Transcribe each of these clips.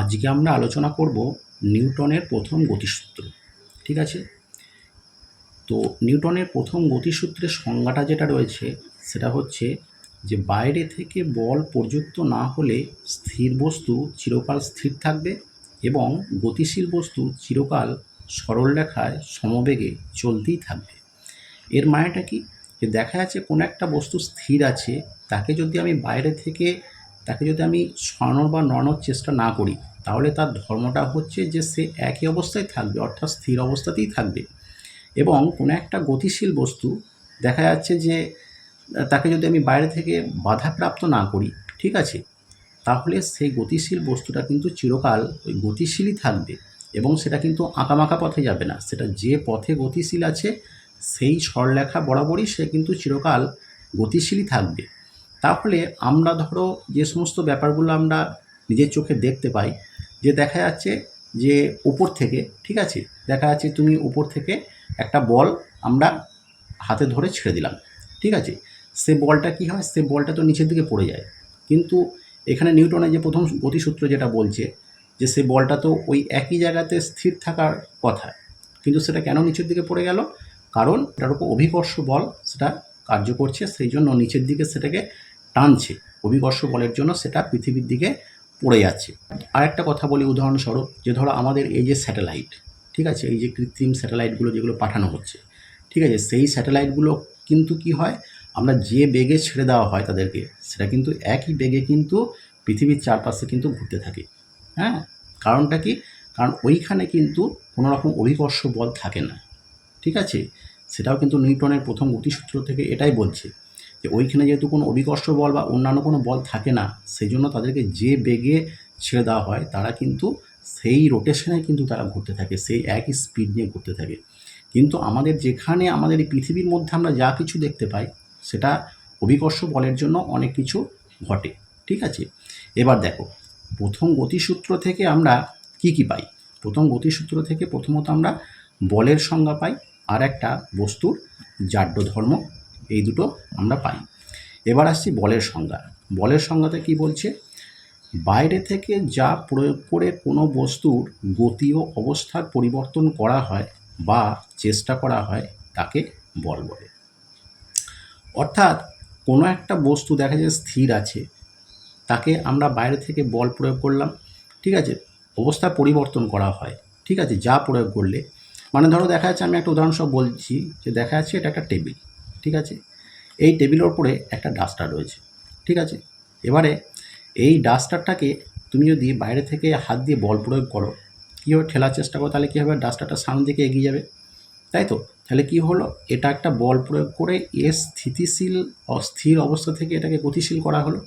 আজকে আমরা আলোচনা করব নিউটনের প্রথম গতিসূত্র, ঠিক আছে? তো নিউটনের প্রথম গতিসূত্রের সংজ্ঞাটা যেটা রয়েছে সেটা হচ্ছে যে বাইরে থেকে বল প্রযুক্ত না হলে স্থির বস্তু চিরকাল স্থির থাকবে এবং গতিশীল বস্তু চিরকাল সরলরেখায় সমবেগে চলতেই থাকবে। এর মানেটা কি? যে দেখা যাচ্ছে কোনো একটা বস্তু স্থির আছে, তাকে যদি আমি বাইরে থেকে তাকে যদি আমি সরানোর বা নড়ানোর চেষ্টা না করি, তাহলে তার ধর্মটা হচ্ছে যে সে একই অবস্থায় থাকবে, অর্থাৎ স্থির অবস্থাতেই থাকবে। এবং কোনো একটা গতিশীল বস্তু দেখা যাচ্ছে যে, তাকে যদি আমি বাইরে থেকে বাধাপ্রাপ্ত না করি, ঠিক আছে? তাহলে সেই গতিশীল বস্তুটা কিন্তু চিরকাল ওই গতিশীলই থাকবে এবং সেটা কিন্তু আঁকামাকা পথে যাবে না। সেটা যে পথে গতিশীল আছে, সেই সরলেখা বরাবরই সে কিন্তু চিরকাল গতিশীলই থাকবে। তাহলে আমরা ধরো যে সমস্ত ব্যাপারগুলো আমরা নিজের চোখে দেখতে পাই, যে দেখা যাচ্ছে যে উপর থেকে, ঠিক আছে? দেখা যাচ্ছে তুমি উপর থেকে একটা বল আমরা হাতে ধরে ছেড়ে দিলাম, ঠিক আছে? সে বলটা কি হয়? সে বলটা তো নিচের দিকে পড়ে যায়। কিন্তু এখানে নিউটনের যে প্রথম গতিসূত্র যেটা বলছে, যে সে বলটা তো ওই একই জায়গাতে স্থির থাকার কথা। কিন্তু সেটা কেন নিচের দিকে পড়ে গেল? কারণ এটার উপর অভিকর্ষ বল, সেটা কার্য করছে সেই জন্য নিচের দিকে সেটাকে টানছে। অভিকর্ষ বলের জন্য সেটা পৃথিবীর দিকে পড়ে যাচ্ছে। আর একটা কথা বলি উদাহরণস্বরূপ, যে ধরো আমাদের এই যে স্যাটেলাইট, ঠিক আছে? এই যে কৃত্রিম স্যাটেলাইটগুলো যেগুলো পাঠানো হচ্ছে, ঠিক আছে? সেই স্যাটেলাইটগুলো কিন্তু কি হয়? আমরা যে বেগে ছেড়ে দেওয়া হয় তাদেরকে, সেটা কিন্তু একই বেগে কিন্তু পৃথিবীর চারপাশে কিন্তু ঘুরতে থাকে। হ্যাঁ? কারণটা কি? কারণ ওইখানে কিন্তু কোনো রকম অভিকর্ষ বল থাকে না। ঠিক আছে? সেটাও কিন্তু নিউটনের প্রথম গতিসূত্র থেকে এটাই বলছে যে ওইখানে যেহেতু কোনো অভিকর্ষ বল বা অন্যান্য কোনো বল থাকে না, সেই জন্য তাদেরকে যে বেগে ছেড়ে দেওয়া হয়, তারা কিন্তু সেই রোটেশনে কিন্তু তারা ঘুরতে থাকে, সেই একই স্পিড নিয়ে ঘুরতে থাকে। কিন্তু আমাদের যেখানে আমাদের এই পৃথিবীর মধ্যে আমরা যা কিছু দেখতে পাই, সেটা অভিকর্ষ বলের জন্য অনেক কিছু ঘটে, ঠিক আছে? এবার দেখো, প্রথম গতিসূত্র থেকে আমরা কি কি পাই? প্রথম গতিসূত্র থেকে প্রথমত আমরা বলের সংজ্ঞা পাই আর একটা বস্তুর জাড্য ধর্ম এই দুটো আমরা পাই। এবার আসছি বলের সংজ্ঞা। বলের সংজ্ঞাতে কি বলছে? বাইরে থেকে যা প্রয়োগ করে কোনো বস্তুর গতি ও অবস্থার পরিবর্তন করা হয় বা চেষ্টা করা হয়, তাকে বল বলে। অর্থাৎ কোনো একটা বস্তু দেখা যায় স্থির আছে, তাকে আমরা বাইরে থেকে বল প্রয়োগ করলাম, ঠিক আছে? অবস্থা পরিবর্তন করা হয়, ঠিক আছে? যা প্রয়োগ করলে মানে ধরো দেখা যাচ্ছে আমি একটা উদাহরণসহ বলছি যে দেখা যাচ্ছে এটা একটা টেবিল, ঠিক আছে? এই টেবিলের ওপরে একটা ডাস্টার রয়েছে, ঠিক আছে? এবারে এই ডাস্টারটাকে তুমি যদি বাইরে থেকে হাত দিয়ে বল প্রয়োগ করো, কীভাবে ঠেলার চেষ্টা করো, তাহলে কী হবে ডাস্টারটা সামনের দিকে এগিয়ে যাবে? তাই তো? তাহলে কি হলো? এটা একটা বল প্রয়োগ করে এর স্থিতিশীল, অস্থির অবস্থা থেকে এটাকে গতিশীল করা হলো।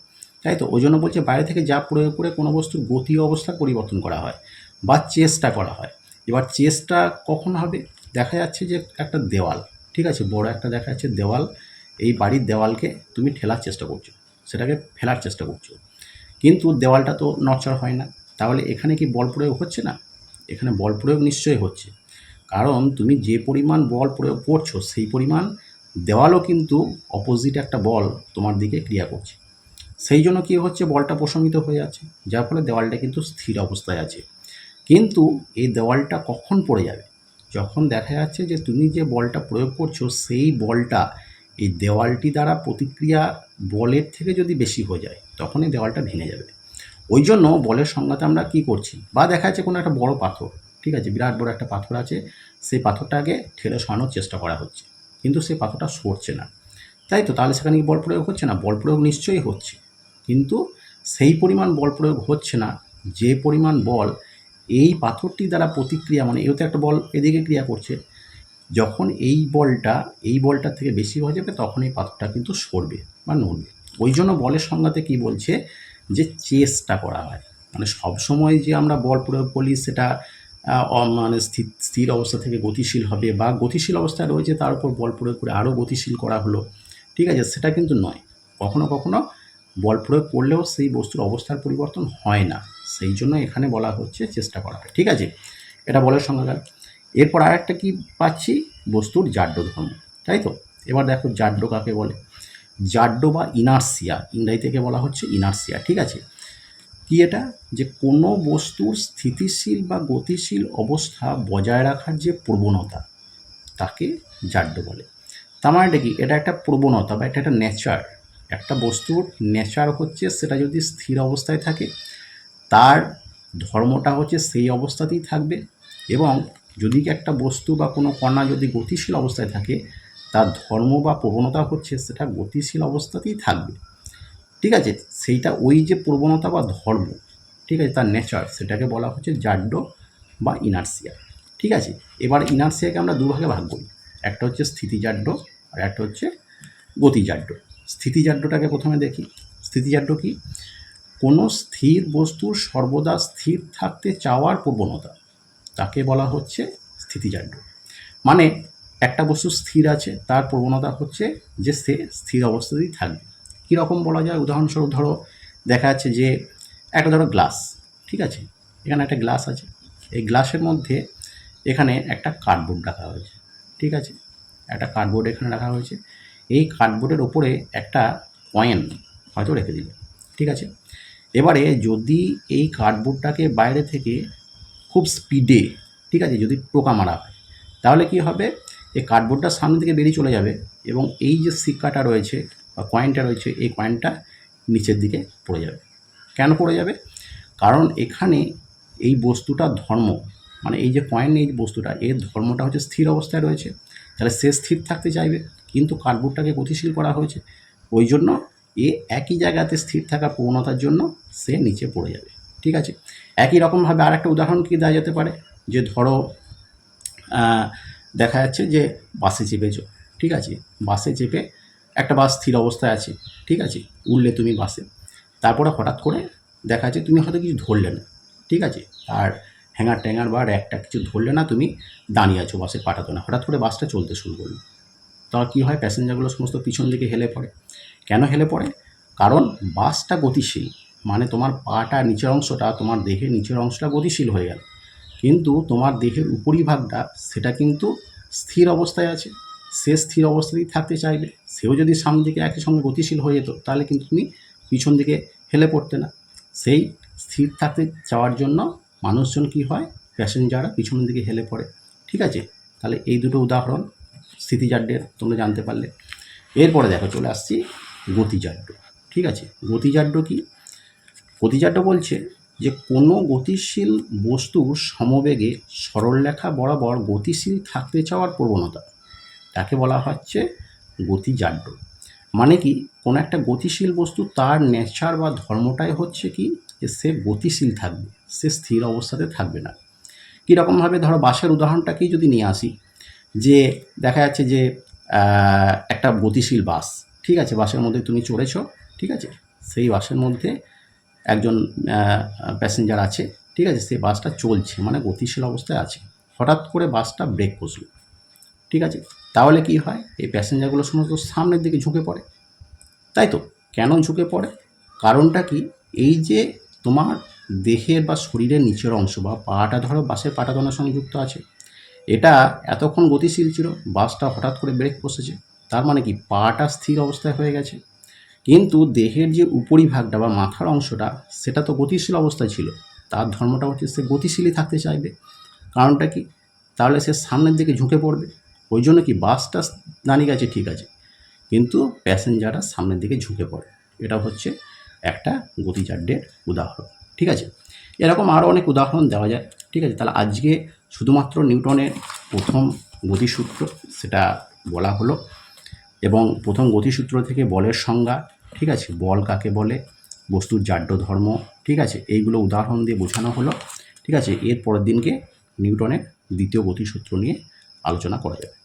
তাই তো? ওই জন্য বলছে বাইরে থেকে যা প্রয়োগ করে কোনো বস্তুর গতি অবস্থা পরিবর্তন করা হয় বা চেষ্টা করা হয়। এবার চেসটা কখন হবে? দেখা যাচ্ছে যে একটা দেওয়াল, ঠিক আছে? বড় একটা দেখা যাচ্ছে দেওয়াল, এই বাড়ির দেওয়ালকে তুমি ঠেলার চেষ্টা করছ, সেটাকে ফেলার চেষ্টা করছ। কিন্তু দেওয়ালটা তো নড়চড় হয় না। তাহলে এখানে কি বল প্রয়োগ হচ্ছে না? এখানে বল প্রয়োগ নিশ্চয়ই হচ্ছে। কারণ তুমি যে পরিমাণ বল প্রয়োগ করছ, সেই পরিমাণ দেওয়ালও কিন্তু অপোজিট একটা বল তোমার দিকে ক্রিয়া করছে। সেই জন্য কী হচ্ছে? বলটা প্রশমিত হয়ে যাচ্ছে। যার ফলে দেওয়ালটা কিন্তু স্থির অবস্থায় আছে। কিন্তু এই দেওয়ালটা কখন পড়ে যাবে? যখন দেখা যাচ্ছে যে তুমি যে বলটা প্রয়োগ করছ, সেই বলটা এই দেওয়ালটি দ্বারা প্রতিক্রিয়া বলের থেকে যদি বেশি হয়ে যায়, তখন এই দেওয়ালটা ভেঙে যাবে। ওই জন্য বলের সংজ্ঞাতে আমরা কী করছি? বা দেখা যাচ্ছে কোনো একটা বড় পাথর, ঠিক আছে, বিরাট বড় একটা পাথর আছে, সেই পাথরটাকে ঠেলে সরানোর চেষ্টা করা হচ্ছে। কিন্তু সেই পাথরটা সরছে না। তাই তো, তাহলে সেখানে কি বল প্রয়োগ হচ্ছে না? বল প্রয়োগ নিশ্চয়ই হচ্ছে। কিন্তু সেই পরিমাণ বল প্রয়োগ হচ্ছে না। যে পরিমাণ বল এই পাথরটি দ্বারা প্রতিক্রিয়া মানে এও তো একটা বল এদিকে ক্রিয়া করছে। যখন এই বলটা, এই বলটার থেকে বেশি হয়ে যাবে, তখন এই পাথরটা কিন্তু সরবে বা নড়বে। ওই জন্য বলের সংজ্ঞাতে কি বলছে? যে চেষ্টা করা হয়। মানে সবসময় যে আমরা বল প্রয়োগ করি, সেটা মানে স্থির স্থির অবস্থা থেকে গতিশীল হবে বা গতিশীল অবস্থায় রয়েছে, তার উপর বল প্রয়োগ করে আরও গতিশীল করা হলো। ঠিক আছে, সেটা কিন্তু নয়। কখনো কখনো বল প্রয়োগ করলেও সেই বস্তুর অবস্থার পরিবর্তন হয় না। সেই জন্য এখানে বলা হচ্ছে চেষ্টা করা হয় ঠিক আছে? এটা বলার সংজ্ঞা গেল এরপর আর একটা কি পাচ্ছি? বস্তুর জাড্য ধর্ম তাই তো? এবার দেখো জাড্য কাকে বলে? জাড্য বা ইনার্সিয়া ইংরাজি থেকে বলা হচ্ছে ইনার্সিয়া ঠিক আছে? কি এটা? যে কোনো বস্তুর স্থিতিশীল বা গতিশীল অবস্থা বজায় রাখার যে প্রবণতা, তাকে জাড্য বলে। তার মানে কি? এটা একটা প্রবণতা বা এটা একটা নেচার একটা বস্তুর নেচার হচ্ছে সেটা যদি স্থির অবস্থায় থাকে তার ধর্মটা হচ্ছে সেই অবস্থাতেই থাকবে এবং যদি একটা বস্তু বা কোনো কণা যদি গতিশীল অবস্থায় থাকে, তার ধর্ম বা প্রবণতা হচ্ছে সেটা গতিশীল অবস্থাতেই থাকবে। ঠিক আছে? সেইটা ওই যে প্রবণতা বা ধর্ম, ঠিক আছে? তার নেচার সেটাকে বলা হচ্ছে জাড্য বা ইনার্সিয়া ঠিক আছে? এবার ইনার্সিয়াকে আমরা দুভাগে ভাগ করি। একটা হচ্ছে স্থিতিজাড্য আর একটা হচ্ছে গতিজাড্য। স্থিতিজাড্যটাকে প্রথমে দেখি। স্থিতিজাড্য কি? কোনো স্থির বস্তুর সর্বদা স্থির থাকতে চাওয়ার প্রবণতা, তাকে বলা হচ্ছে স্থিতিজাড্য মানে একটা বস্তু স্থির আছে, তার প্রবণতা হচ্ছে যে সে স্থির অবস্থাতেই থাকবে। কীরকম বলা যায়? উদাহরণস্বরূপ ধরো, দেখা যাচ্ছে যে একটা ধরো গ্লাস, ঠিক আছে? এখানে একটা গ্লাস আছে। এই গ্লাসের মধ্যে এখানে একটা কার্ডবোর্ড রাখা হয়েছে, ঠিক আছে? একটা কার্ডবোর্ড এখানে রাখা হয়েছে। এই কার্ডবোর্ডের ওপরে একটা কয়েন হয়তো রেখে দিল ঠিক আছে? এবারে যদি এই কার্ডবোর্ডটাকে বাইরে থেকে খুব স্পিডে ঠিক আছে, যদি টোকা মারা হয়, তাহলে কি হবে? এই কার্ডবোর্ডটার সামনে থেকে বেরিয়ে চলে যাবে এবং এই যে সিক্কাটা রয়েছে বা কয়েনটা রয়েছে, এই কয়েনটা নিচের দিকে পড়ে যাবে। কেন পড়ে যাবে? কারণ এখানে এই বস্তুটা ধর্ম মানে এই যে কয়েন এই বস্তুটা, এর ধর্মটা হচ্ছে স্থির অবস্থায় রয়েছে। তাহলে সে স্থির থাকতে চাইবে, কিন্তু কার্ডবোর্ডটাকে গতিশীল করা হয়েছে। ওই জন্য এ একই জায়গাতে স্থির থাকার প্রবণতার জন্য সে নিচে পড়ে যাবে। ঠিক আছে? একই রকমভাবে আর একটা উদাহরণ কি দেওয়া যেতে পারে? যে ধরো দেখা যাচ্ছে যে বাসে চেপেছো, ঠিক আছে? বাসে চেপে একটা বাস স্থির অবস্থায় আছে, ঠিক আছে? উঠলে তুমি বাসে। তারপরে হঠাৎ করে দেখা যাচ্ছে তুমি হয়তো কিছু ধরলে না, ঠিক আছে? আর হ্যাঙ্গার ট্যাঙ্গার বা র্যাকটা কিছু ধরলে না, তুমি দাঁড়িয়ে আছো বাসে, পাঠাতো না। হঠাৎ করে বাসটা চলতে শুরু করল। তখন কী হয়? প্যাসেঞ্জারগুলো সমস্ত পিছন দিকে হেলে পড়ে। কেন হেলে পড়ে? কারণ বাসটা গতিশীল। মানে তোমার পাটা নিচের অংশটা, তোমার দেহের নিচের অংশটা গতিশীল হয়ে গেল। কিন্তু তোমার দেহের উপরিভাগটা, সেটা কিন্তু স্থির অবস্থায় আছে। সে স্থির অবস্থাতেই থাকতে চাইবে। সেও যদি সামনের দিকে একই সঙ্গে গতিশীল হয়ে যেত, তাহলে কিন্তু তুমি পিছন দিকে হেলে পড়তে না। সেই স্থির থাকতে চাওয়ার জন্য মানুষজন কি হয়? প্যাসেঞ্জাররা পিছনের দিকে হেলে পড়ে। ঠিক আছে? তাহলে এই দুটো উদাহরণ স্থিতিজাড্যের তোমরা জানতে পারলে। এরপরে দেখো, চলে আসছি। গতিজাড্য ঠিক আছে? গতিজাড্য কি? গতিজাড্য বলছে যে কোনো গতিশীল বস্তুর সমবেগে সরলরেখা বরাবর গতিশীল থাকতে চাওয়ার প্রবণতা, তাকে বলা হচ্ছে গতিজাড্য মানে কি? কোনো একটা গতিশীল বস্তু তার নেচার বা ধর্মটাই হচ্ছে কি? যে সে গতিশীল থাকবে, সে স্থির অবস্থাতে থাকবে না। কীরকমভাবে? ধরো বাসের উদাহরণটাকেই যদি নিয়ে আসি, যে দেখা যাচ্ছে যে একটা গতিশীল বাস ঠিক আছে, বাসের মধ্যে তুমি চড়েছ, ঠিক আছে? সেই বাসের মধ্যে একজন প্যাসেঞ্জার আছে, ঠিক আছে? সেই বাসটা চলছে মানে গতিশীল অবস্থায় আছে। হঠাৎ করে বাসটা ব্রেক কষলো ঠিক আছে? তাহলে কি হয়? এই প্যাসেঞ্জারগুলো সমস্ত সামনের দিকে ঝুঁকে পড়ে। তাই তো? কেন ঝুঁকে পড়ে? কারণটা কি? এই যে তোমার দেহের বা শরীরের নিচের অংশ বা পাটা, ধরো বাসের পাটা দোনার সঙ্গে যুক্ত আছে, এটা এতক্ষণ গতিশীল ছিল, বাসটা হঠাৎ করে ব্রেক বসেছে। তার মানে কি পাটা স্থির অবস্থায় হয়ে গেছে। কিন্তু দেহের যে উপরিভাগটা বা মাথার অংশটা, সেটা তো গতিশীল অবস্থায় ছিল। তার ধর্মটা হচ্ছে সে গতিশীলই থাকতে চাইবে। কারণটা কি? তাহলে সে সামনের দিকে ঝুঁকে পড়বে। ওই জন্য কি বাসটা দাঁড়িয়ে গেছে, ঠিক আছে। কিন্তু প্যাসেঞ্জাররা সামনের দিকে ঝুঁকে পড়ে। এটা হচ্ছে একটা গতিচাড্যের উদাহরণ, ঠিক আছে? এরকম আরও অনেক উদাহরণ দেওয়া যায়, ঠিক আছে? তাহলে আজকে শুধুমাত্র নিউটনের প্রথম গতিসূত্র, সেটা বলা হলো এবং প্রথম গতিসূত্র থেকে বলের সংজ্ঞা, ঠিক আছে? বল কাকে বলে? বস্তুর জাড্য ধর্ম, ঠিক আছে? এইগুলো উদাহরণ দিয়ে বোঝানো হলো, ঠিক আছে? এর পরের দিনকে নিউটনের দ্বিতীয় গতিসূত্র নিয়ে আলোচনা করা যাবে